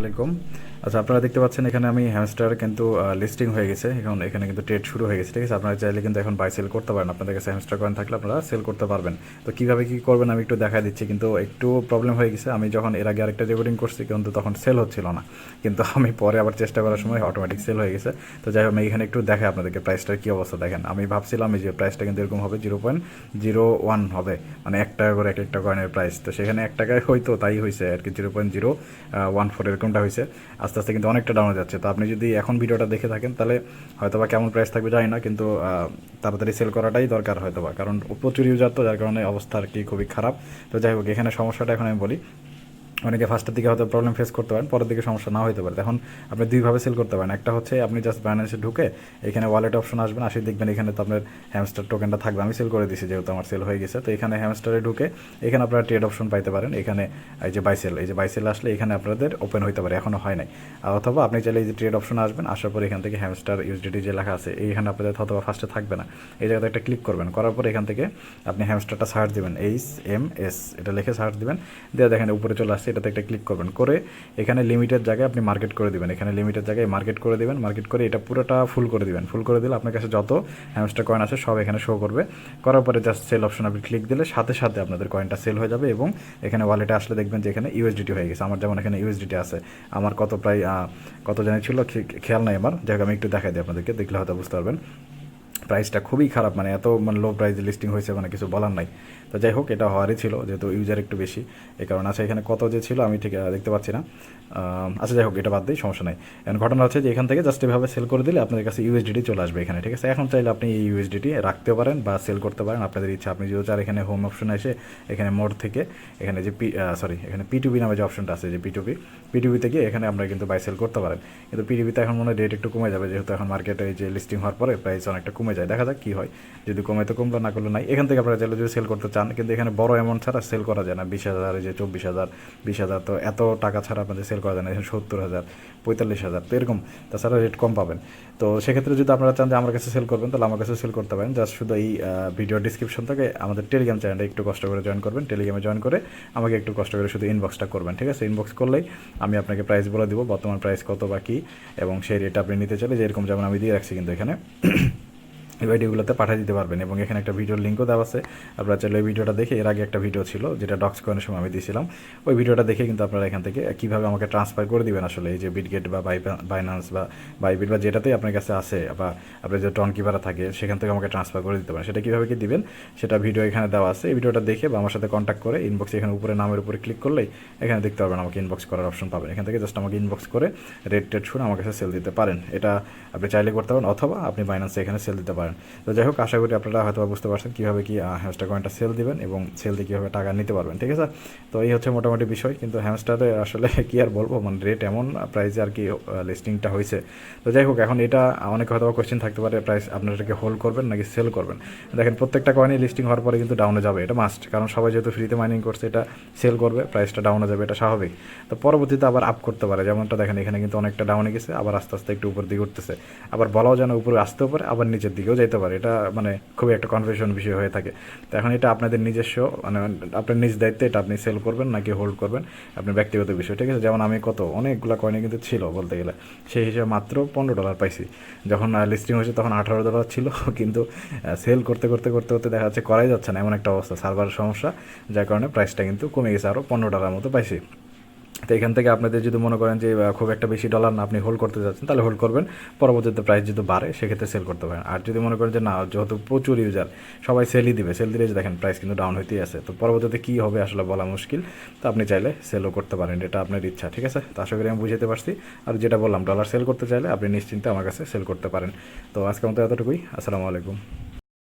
আলাইকুম। আচ্ছা আপনারা দেখতে পাচ্ছেন এখানে আমি হ্যামস্টার কিন্তু লিস্টিং হয়ে গেছে। এখন এখানে কিন্তু ট্রেড শুরু হয়ে গেছে, ঠিক আছে? আপনারা চাইলে কিন্তু এখন বাই সেল করতে পারেন। আপনাদের কাছে হ্যামস্টার কয়েন থাকলে আপনারা সেল করতে পারবেন। তো কীভাবে কী করবেন আমি একটু দেখা দিচ্ছি, কিন্তু একটু প্রবলেম হয়ে গেছে। আমি যখন এর আগে আরেকটা রেকর্ডিং করছি, কিন্তু তখন সেল হচ্ছিল না। কিন্তু আমি পরে আবার চেষ্টা করার সময় অটোমেটিক সেল হয়ে গেছে। তো যাই হোক, আমি এখানে একটু দেখে আপনাদেরকে প্রাইসটার কী অবস্থা, দেখেন। আমি ভাবছিলাম যে প্রাইসটা কিন্তু এরকম হবে জিরো পয়েন্ট জিরো ওয়ান হবে। মানে এক টাকা করে এক একটা কয়েনের প্রাইস তো সেখানে এক টাকায় হয়তো তাই হয়েছে, আর কি zero point zero one four এরকমটা হয়েছে। আস্তে আস্তে কিন্তু অনেকটা ডাউনে যাচ্ছে। তো আপনি যদি এখন ভিডিওটা দেখে থাকেন, তাহলে হয়তো বা কেমন প্রাইস থাকবে জানি না, কিন্তু তাড়াতাড়ি সেল করাটাই দরকার হয়তো বা কারণ প্রচুর ইউজার তো, যার কারণে অবস্থা আর কি খুবই খারাপ। তো যাই হোক, এখানে সমস্যাটা এখন আমি বলি। অনেকে ফার্স্টের দিকে হয়তো প্রবলেম ফেস করতে পারেন, পরের দিকে সমস্যা না হতে পারে। এখন আপনি দুইভাবে সেল করতে পারেন। একটা হচ্ছে, আপনি জাস্ট ব্যালেন্সে ঢুকে এখানে ওয়ালেট অপশন আসবেন আসে দেখবেন এখানে তো আপনার হ্যামস্টার টোকেনটা থাকবে। আমি সেল করে দিছি, যেহেতু আমার সেল হয়ে গেছে। তো এখানে হ্যামস্টারে ঢুকে এখানে আপনারা ট্রেড অপশন পাইতে পারেন। এখানে এই যে বাইসেল এই যে বাইসেল আসলে এখানে আপনাদের ওপেন হইতে পারে এখনও হয় নাই। অথবা আপনি চাইলে এই যে ট্রেড অপশন আসবেন, আসার পর এখান থেকে হ্যামস্টার ইউএসডিটি যে লেখা আছে, এইখানে আপনাদের হয়তো ফার্স্টে থাকবে না। এই জায়গাতে একটা ক্লিক করবেন, করার পর এখান থেকে আপনি হ্যামস্টারটা সার্চ দিবেন এইচ এম এস এটা লিখে সার্চ দিবেন। দিয়ে দেখেন উপরে চলে আসছে এটাতে একটা ক্লিক করবেন। করে এখানে লিমিটের জায়গায় আপনি মার্কেট করে দিবেন। এখানে লিমিটের জায়গায় মার্কেট করে দিবেন। মার্কেট করে এটা পুরোটা ফুল করে দিবেন। ফুল করে দিলে আপনার কাছে যত হ্যামস্টার কয়েন আছে সব এখানে শো করবে। করার পরে জাস্ট সেল অপশন আপনি ক্লিক দিলে সাথে সাথে আপনাদের কয়েনটা সেল হয়ে যাবে এবং এখানে ওয়ালেটে আসলে দেখবেন যে এখানে ইউএসডিটি হয়ে গেছে। আমার যেমন এখানে ইউএসডিটি আছে। আমার কত প্রায় কত জানি ছিল খেয়াল নাই আমার। যাই আমি একটু দেখাই দিই আপনাদেরকে। দেখলে হয়তো বুঝতে পারবেন। প্রাইসটা খুবই খারাপ মানে এত মানে লো প্রাইসে লিস্টিং হয়েছে মানে কিছু বলার নাই। তো যাই হোক, এটা হওয়ারই ছিল, যেহেতু ইউজার একটু বেশি। এই কারণে আছে এখানে কত যে ছিল আমি ঠিক দেখতে পাচ্ছি না। আচ্ছা যাই হোক, এটা বাদ দিই, সমস্যা নাই। এখন ঘটনা হচ্ছে যে এখান থেকে জাস্ট এভাবে সেল করে দিলে আপনাদের কাছে ইউএসডিটি চলে আসবে এখানে, ঠিক আছে? এখন চাইলে আপনি এই ইউএসডিটি রাখতে পারেন বা সেল করতে পারেন, আপনাদের ইচ্ছা। আপনি যদি চান এখানে হোম অপশন এসে এখানে মোড থেকে, এখানে যে পি সরি এখানে পিটুবি নামে যে অপশনটা আছে, যে পিটুবি পিটুবি থেকে এখানে আপনারা কিন্তু বাই সেল করতে পারেন। কিন্তু পিটুবিতে এখন মনে হয় রেট একটু কমে যাবে, যেহেতু এখন মার্কেটে যে লিস্টিং হওয়ার পরে প্রাইস অনেকটা কমে যায়। দেখা যাক কী হয়। যদি কমে তো কমলো, না করলে নাই। এখান থেকে আপনারা চাইলে যদি সেল করতে চান, কিন্তু এখানে বড় অ্যামাউন্ট ছাড়া সেল করা যায় না। বিশ হাজার যে চব্বিশ হাজার, বিশ হাজার তো এত টাকা ছাড়া আপনাদের সেল করা যায় না। এখানে সত্তর হাজার, পঁয়তাল্লিশ হাজার, তো এরকম। তাছাড়া রেট কম পাবেন। তো সেক্ষেত্রে যদি আপনারা চান যে আমার কাছে সেল করবেন, তাহলে আমার কাছে সেল করতে পারেন। জাস্ট শুধু এই ভিডিও ডিসক্রিপশন থেকে আমাদের টেলিগ্রাম চ্যানেলটা একটু কষ্ট করে জয়েন করবেন। টেলিগ্রামে জয়েন করে আমাকে একটু কষ্ট করে শুধু ইনবক্সটা করবেন, ঠিক আছে? ইনবক্স করলেই আমি আপনাকে প্রাইস বলে দিব, বর্তমান প্রাইস কত বা কী, এবং সেই রেট আপনি নিতে চাইলে যেরকম যেমন আমি দিয়ে রাখছি কিন্তু এখানে। এই ভিডিওগুলোতে পাঠিয়ে দিতে পারবেন এবং এখানে একটা ভিডিওর লিঙ্কও দেওয়া আছে। আপনারা চাইলে ওই ভিডিওটা দেখে এর আগে একটা ভিডিও ছিল, যেটা ডক্স কয়েনের সময় আমি দিয়েছিলাম। ওই ভিডিওটা দেখে কিন্তু আপনারা এখান থেকে কীভাবে আমাকে ট্রান্সফার করে দিবেন আসলে, এই যে বিটগেট বা বাইনান্স বা বাইবিট বা যেটাতেই আপনার কাছে আছে বা আপনার যে টন কিপারা থাকে, সেখান থেকে আমাকে ট্রান্সফার করে দিতে পারেন। সেটা কীভাবে কি দিবেন, সেটা ভিডিও এখানে দেওয়া আছে। এই ভিডিওটা দেখে বা আমার সাথে কন্ট্যাক্ট করে ইনবক্সে এখানে উপরে নামের উপরে ক্লিক করলেই এখানে দেখতে পারবেন আমাকে ইনবক্স করার অপশন পাবেন। এখান থেকে জাস্ট আমাকে ইনবক্স করে রেট টেট শুনে আমার কাছে সেল দিতে পারেন। এটা আপনি চাইলে করতে পারেন অথবা আপনি বাইনান্সে এখানে সেল দিতে পারেন। তো যাই হোক, আশা করি আপনারা হয়তো বুঝতে পারছেন কীভাবে কি হ্যামস্টার কয়েনটা সেল দিবেন এবং সেল দিয়ে কীভাবে টাকা নিতে পারবেন, ঠিক আছে? তো এই হচ্ছে মোটামুটি বিষয়, কিন্তু হ্যামস্টারে আসলে কি আর বলব মানে রেট এমন প্রাইসে আর কি লিস্টিংটা হয়েছে। তো যাই হোক, এখন এটা অনেক হয়তো কোয়েশ্চেন থাকতে পারে প্রাইস আপনারা এটাকে হোল্ড করবেন নাকি সেল করবেন? দেখেন, প্রত্যেকটা কয়েনই লিস্টিং হওয়ার পরে কিন্তু ডাউনে যাবে, এটা মাস্ট কারণ সবাই যেহেতু ফ্রিতে মাইনিং করছে, এটা সেল করবে প্রাইসটা ডাউনে যাবে, এটা স্বাভাবিক। তো পরবর্তীতে আবার আপ করতে পারে, যেমনটা দেখেন, এখানে কিন্তু অনেকটা ডাউনে গেছে, আবার আস্তে আস্তে একটু উপর দিকে উঠতেছে। আবার বলাও যেন উপরে আসতেও পারে, আবার নিচের দিকেও যেতে পারে, এটা মানে খুবই একটা কনফিউশন বিষয় হয়ে থাকে। তো এখন এটা আপনাদের নিজস্ব মানে আপনার নিজ দায়িত্বে এটা আপনি সেল করবেন নাকি হোল্ড করবেন, আপনার ব্যক্তিগত বিষয়, ঠিক আছে? যেমন আমি কত, অনেকগুলো কয়েনে কিন্তু ছিল বলতে গেলে। সেই হিসেবে মাত্র পনেরো ডলার পাইছি। যখন লিস্টিং হয়েছে তখন আঠারো ডলার ছিল, কিন্তু সেল করতে করতে করতে করতে দেখা যাচ্ছে করাই যাচ্ছে না, এমন একটা অবস্থা। সার্ভারের সমস্যা, যার কারণে প্রাইসটা কিন্তু কমে গেছে আরও পনেরো ডলার মতো পাইছি। তো এখান থেকে আপনাদের যদি মনে করেন যে খুব একটা বেশি ডলার না আপনি হোল্ড করতে যাচ্ছেন, তাহলে হোল্ড করবেন। পরবর্তীতে প্রাইস যদি বাড়ে, সেক্ষেত্রে সেল করতে পারেন। আর যদি মনে করেন যে, না, যেহেতু প্রচুর ইউজার সবাই সেলই দিবে। সেল দিলে দেখেন প্রাইস কিন্তু ডাউন হইতেই আছে। তো পরবর্তীতে কী হবে আসলে বলা মুশকিল। তো আপনি চাইলে সেলও করতে পারেন, এটা আপনার ইচ্ছা, ঠিক আছে? তো আশা করি আমি বুঝাতে পারছি। আর যেটা বললাম ডলার সেল করতে চাইলে আপনি নিশ্চিন্তে আমার কাছে সেল করতে পারেন। তো আজকে মতো এতটুকুই। আসসালামু আলাইকুম।